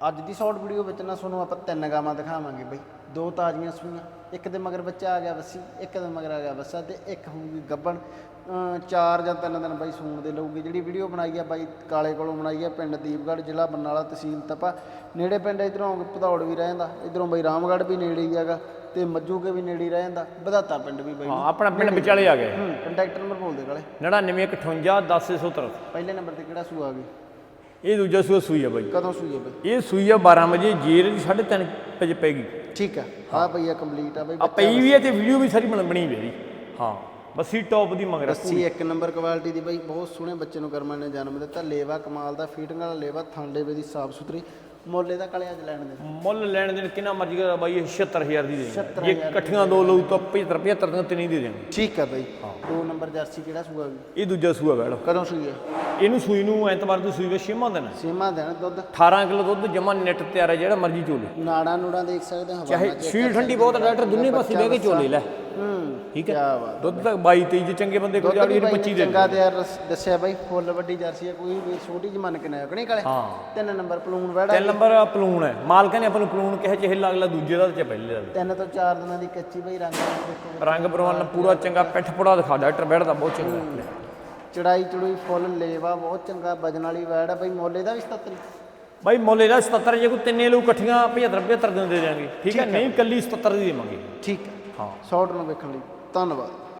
ਅੱਜ ਦੀ short video ਵਿੱਚ ਨਾ ਤੁਹਾਨੂੰ ਆਪਾਂ ਤਿੰਨ ਗਾਵਾਂ ਦਿਖਾਵਾਂਗੇ ਬਈ। ਦੋ ਤਾਜ਼ੀਆਂ ਸੂਈਆਂ ਇੱਕ ਦੇ ਮਗਰ ਬੱਚਾ ਆ ਗਿਆ ਵੱਸੀ ਇੱਕ ਦੇ ਮਗਰ ਆ ਗਿਆ ਵੱਸਾ ਤੇ ਇੱਕ ਹੋਊਗੀ ਗੱਬਣ। ਚਾਰ ਜਾਂ ਤਿੰਨ ਦਿਨ ਬਾਈ ਸੂਣ ਦੇ ਲਊਗੀ। ਜਿਹੜੀ ਵੀਡੀਓ ਬਣਾਈ ਆ ਬਾਈ ਕਾਲੇ ਕੋਲੋਂ ਬਣਾਈ ਆ ਪਿੰਡ ਦੀਪਗੜ੍ਹ ਜ਼ਿਲ੍ਹਾ ਬਰਨਾਲਾ ਤਹਿਸੀਲ ਤਪਾ। ਨੇੜੇ ਪਿੰਡ ਇਧਰੋਂ ਭਦੌੜ ਵੀ ਰਹਿ ਜਾਂਦਾ ਇਧਰੋਂ ਬਾਈ ਰਾਮਗੜ੍ਹ ਵੀ ਨੇੜੇ ਹੀ ਹੈਗਾ ਤੇ ਮੱਜੂਕੇ ਵੀ ਨੇੜੇ ਹੀ ਰਹਿ ਜਾਂਦਾ। ਵਧਾਤਾ ਪਿੰਡ ਵੀ ਬਾਈ। ਹਾਂ ਆਪਣਾ ਪਿੰਡ ਵਿਚਾਲੇ ਆ ਗਏ। ਕੰਟੈਕਟ ਨੰਬਰ ਬੋਲ ਦੇ ਕਾਲੇ। 9958 10673 ਪਹਿਲੇ ਨੰਬਰ ਤੇ ਕਿਹੜਾ ਸੂਆ ਆ ਗਈ ਇਹ ਦੂਜਾ ਸੂਆ ਸੂਈ ਆ ਬਾਈ। ਕਦੋਂ ਸੂਈ ਆ ਬਾਈ? ਇਹ ਸੂਈ ਆ 12 ਵਜੇ ਜੀਰ ਦੀ 3:30 ਵਜੇ ਪੈਗੀ ਠੀਕ ਆ। ਆ ਪਈ ਆ ਕੰਪਲੀਟ ਆ ਬਾਈ ਆ ਪਈ ਵੀ ਹੈ ਤੇ ਵੀਡੀਓ ਵੀ ਸਾਰੀ ਬਣ- ਬਣੀ ਵੀ ਹੈ ਹਾਂ ਬੱਸੀ ਟੌਪ ਦੀ ਮਗਰ ਰੱਸੀ ਇੱਕ ਨੰਬਰ ਕੁਆਲਿਟੀ ਦੀ ਬਾਈ ਬਹੁਤ ਸੋਹਣੇ ਬੱਚੇ ਨੂੰ ਕਰਮਾਂ ਨੇ ਜਨਮ ਦਿੱਤਾ। ਲੇਵਾ ਕਮਾਲ ਦਾ ਫੀਟਿੰਗ ਵਾਲਾ ਲੇਵਾ ਥਣ ਲੇਵੇ ਦੀ ਸਾਫ਼ ਸੁਥਰੀ। ਮੁੱਲ ਇਹਦਾ ਕਾਲੇ ਅੱਜ ਲੈਣ ਦੇ ਮੁੱਲ ਲੈਣ ਦੇਣ ਕਿੰਨਾ ਮਰਜ਼ੀ ਕਰਾ ਬਾਈ ਇਹ 76000 ਦੀ ਦੇ 76,000 ਜੇ ਇਕੱਠੀਆਂ ਦੋ ਲਊ ਤਾਂ 75 75 ਦੀਆਂ ਤਿੰਨ ਹੀ ਦੇ ਦੇਣਗੇ। ਠੀਕ ਆ ਬਾਈ। ਦੋ ਨੰਬਰ ਜਰਸੀ ਕਿਹੜਾ ਸੂਆ ਵੀ ਇਹ ਦੂਜਾ ਸੂਆ ਵੈੜ ਕਦੋਂ ਸੂਈ ਆ? ਇਹਨੂੰ ਸੂਈ ਨੂੰ ਐਤਵਾਰ ਦੀ ਸੂਈ ਵੇ ਛੇਵਾਂ ਦਿਨ। ਸੀਮਾ ਦੇਣ ਦੁੱਧ। 18 ਕਿਲੋ ਦੁੱਧ ਜਮਾ ਨੈਟ ਤਿਆਰ ਹੈ ਜਿਹੜਾ ਮਰਜ਼ੀ ਚੋਲੇ। ਨਾੜਾ ਨੂੜਾ ਦੇਖ ਸਕਦੇ ਹਾਂ ਚਾਹੇ ਸੀਲ ਠੰਡੀ ਬਹੁਤ ਹੈ, ਡਾਕਟਰ ਦੁੰਨੇ ਪਾਸੇ ਬਹਿ ਕੇ ਚੋਲੇ ਲੈ। ਹੂੰ ਠੀਕ ਹੈ। ਕਿਆ ਬਾਤ ਦੁੱਧ ਤਾਂ 22 23 ਜੇ ਚੰਗੇ ਬੰਦੇ ਕੋਲ ਜਾੜੀ ਵੀ ਬਾਈ 25 ਨੇ ਦੇ ਚੰਗਾ ਤੇ ਯਾਰ ਦੱਸਿਆ ਬਾਈ ਫੁੱਲ ਵੱਡੀ ਜਰਸੀ ਆ ਕੋਈ ਵੀ ਛੋਟੀ ਜਿਹੀ ਮੰਨ ਕੇ ਨਾ ਕਣੀ ਕਾਲੇ? ਹਾਂ। ਤਿੰਨ ਨੰਬਰ ਪਲੂਨ ਵੜਾ ਤਿੰਨ ਨੰਬਰ ਪਲੂਣ ਹੈ। ਮਾਲਕਾਂ ਨੇ ਆਪਾਂ ਨੂੰ ਪਲੂਣ ਕਿਹਾ ਚਾਹੇ ਅਗਲਾ ਦੂਜੇ ਦਾ ਤੇ ਪਹਿਲੇ ਦਾ ਤਿੰਨ ਤੋਂ ਚਾਰ ਦਿਨਾਂ ਦੀ ਕੱਚੀ ਬਾਈ ਰੰਗ ਦੇਖੋ। ਰੰਗ ਬਰਵਾਨ ਪੂਰਾ ਚੰਗਾ ਪਿੱਠ ਪੁੜਾ ਦਿਖਾ ਡਾਕਟਰ ਬੈਠਦਾ ਬਹੁਤ ਚੰਗਾ। ਚੜਾਈ ਚੜੂਈ ਫੁੱਲ ਲੇਵਾ ਬਹੁਤ ਚੰਗਾ ਵਜਨ ਵਾਲੀ ਵੈੜ ਆ। ਬਾਈ ਮੋਲੇ ਦਾ ਵੀ 77 ਬਾਈ ਮੁੱਲ ਇਹਦਾ 77 ਜੇ ਕੋਈ ਤਿੰਨੇ ਲੂ ਇਕੱਠੀਆਂ 75 75 ਦਿਨ ਦੇ ਦੇਾਂਗੇ ਠੀਕ ਹੈ ਨਹੀਂ ਕੱਲੀ 77 ਦੀ ਦੇਵਾਂਗੇ। ਠੀਕ ਹੈ। ਹਾਂ ਸ਼ਾਰਟ ਨੂੰ ਵੇਖਣ ਲਈ। ਧੰਨਵਾਦ।